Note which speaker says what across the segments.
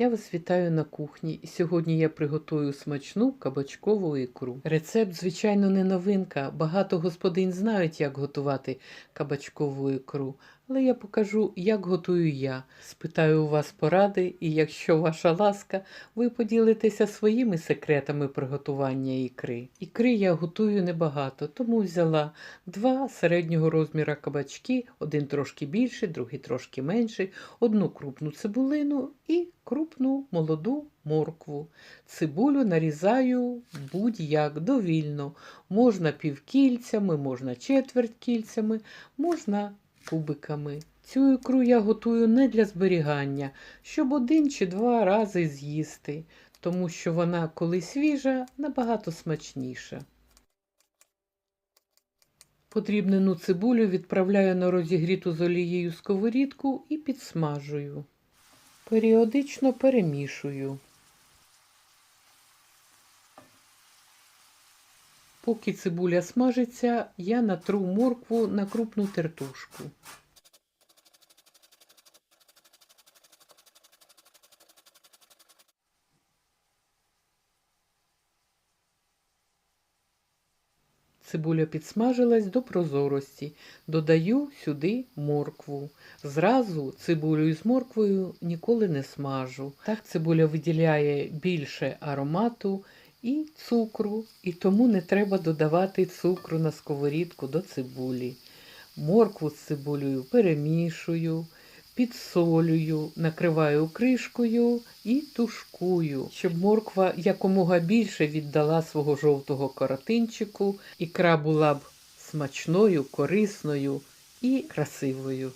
Speaker 1: Я вас вітаю на кухні. І Сьогодні я приготую смачну кабачкову ікру. Рецепт, звичайно, не новинка. Багато господинь знають, як готувати кабачкову ікру. Але я покажу, як готую я. Спитаю у вас поради, і якщо ваша ласка, ви поділитеся своїми секретами приготування ікри. Ікри я готую небагато, тому взяла два середнього розміра кабачки, один трошки більший, другий трошки менший, одну крупну цибулину і крупну молоду моркву. Цибулю нарізаю будь-як довільно. Можна півкільцями, можна четверть кільцями, можна кубиками. Цю ікру я готую не для зберігання, щоб один чи два рази з'їсти, тому що вона, коли свіжа, набагато смачніша. Подрібнену цибулю відправляю на розігріту з олією сковорідку і підсмажую. Періодично перемішую. Поки цибуля смажиться, я натру моркву на крупну тертушку. Цибуля підсмажилась до прозорості. Додаю сюди моркву. Зразу цибулю із морквою ніколи не смажу. Так цибуля виділяє більше аромату і цукру, і тому не треба додавати цукру на сковорідку до цибулі. Моркву з цибулею перемішую, підсолюю, накриваю кришкою і тушкую, щоб морква якомога більше віддала свого жовтого коротинчику, ікра була б смачною, корисною і красивою.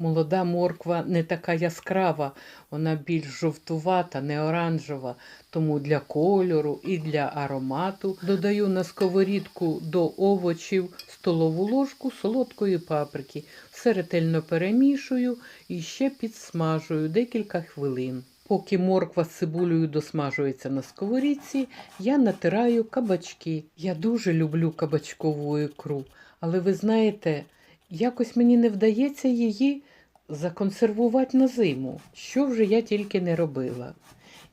Speaker 1: Молода морква не така яскрава, вона більш жовтувата, не оранжева, тому для кольору і для аромату додаю на сковорідку до овочів столову ложку солодкої паприки. Все ретельно перемішую і ще підсмажую декілька хвилин. Поки морква з цибулею досмажується на сковорідці, я натираю кабачки. Я дуже люблю кабачкову ікру, але ви знаєте, якось мені не вдається її законсервувати на зиму. Що вже я тільки не робила.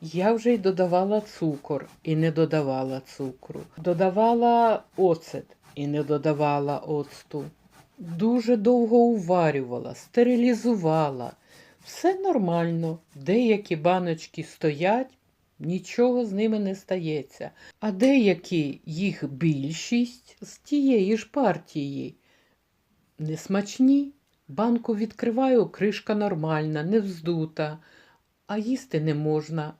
Speaker 1: Я вже й додавала цукор і не додавала цукру. Додавала оцет і не додавала оцту. Дуже довго уварювала, стерилізувала. Все нормально. Деякі баночки стоять, нічого з ними не стається. А деякі їх більшість з тієї ж партії. Несмачні. Банку відкриваю, кришка нормальна, не вздута, а їсти не можна.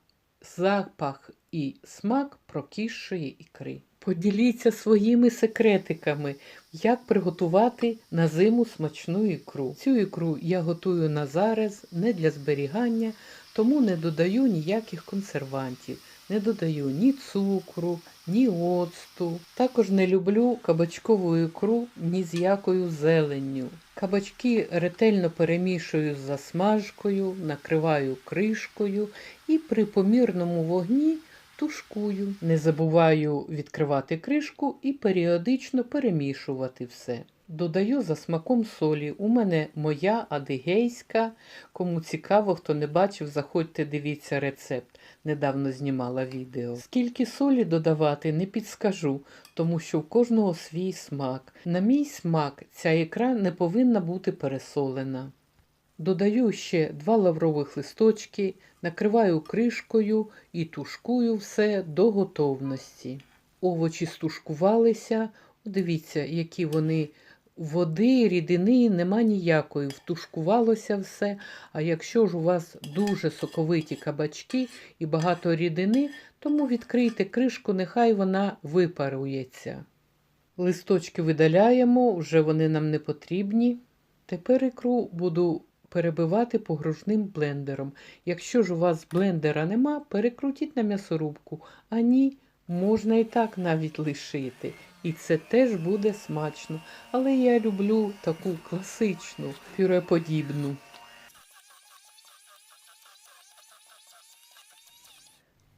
Speaker 1: Запах і смак прокисшої ікри. Поділіться своїми секретиками, як приготувати на зиму смачну ікру. Цю ікру я готую на зараз, не для зберігання, тому не додаю ніяких консервантів. Не додаю ні цукру, ні оцту. Також не люблю кабачкову ікру ні з якою зеленню. Кабачки ретельно перемішую з засмажкою, накриваю кришкою і при помірному вогні тушкую. Не забуваю відкривати кришку і періодично перемішувати все. Додаю за смаком солі. У мене моя адигейська. Кому цікаво, хто не бачив, заходьте, дивіться рецепт. Недавно знімала відео. Скільки солі додавати, не підскажу, тому що в кожного свій смак. На мій смак ця ікра не повинна бути пересолена. Додаю ще два лаврових листочки, накриваю кришкою і тушкую все до готовності. Овочі стушкувалися. Дивіться, які вони води, рідини нема ніякої, втушкувалося все. А якщо ж у вас дуже соковиті кабачки і багато рідини, тому відкрийте кришку, нехай вона випарується. Листочки видаляємо, вже вони нам не потрібні. Тепер ікру буду перебивати погружним блендером. Якщо ж у вас блендера нема, перекрутіть на м'ясорубку, а ні, можна і так навіть лишити. І це теж буде смачно. Але я люблю таку класичну, пюреподібну.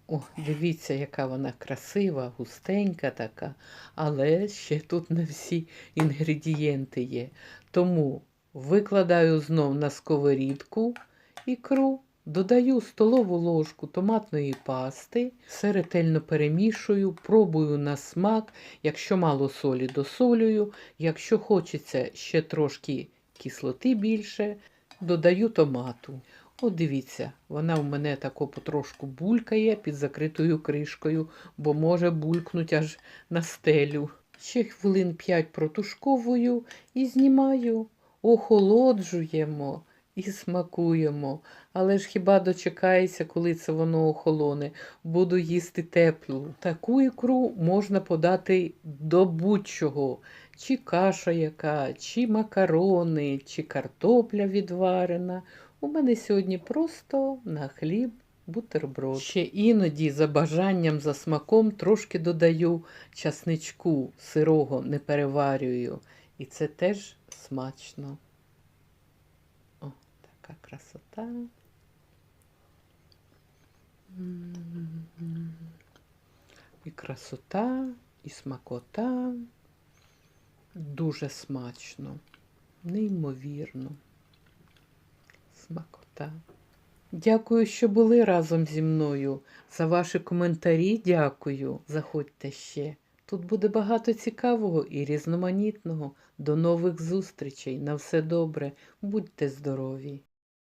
Speaker 1: О, дивіться, яка вона красива, густенька така, але ще тут не всі інгредієнти є. Тому викладаю знов на сковорідку ікру, Додаю столову ложку томатної пасти, все ретельно перемішую, пробую на смак. Якщо мало солі, досолюю. Якщо хочеться ще трошки кислоти більше, додаю томату. От дивіться, вона в мене тако потрошку булькає під закритою кришкою, бо може булькнуть аж на стелю. Ще хвилин 5 протушковую і знімаю, охолоджуємо і смакуємо. Але ж хіба дочекається, коли це воно охолоне? Буду їсти теплу. Таку ікру можна подати до будь-чого. Чи каша яка, чи макарони, чи картопля відварена. У мене сьогодні просто на хліб бутерброд. Ще іноді за бажанням, за смаком трошки додаю часничку сирого, не переварюю. І це теж смачно. Така красота. І красота, і смакота. Дуже смачно, неймовірно. Смакота. Дякую, що були разом зі мною. За ваші коментарі дякую. Заходьте ще. Тут буде багато цікавого і різноманітного. До нових зустрічей. На все добре. Будьте здорові!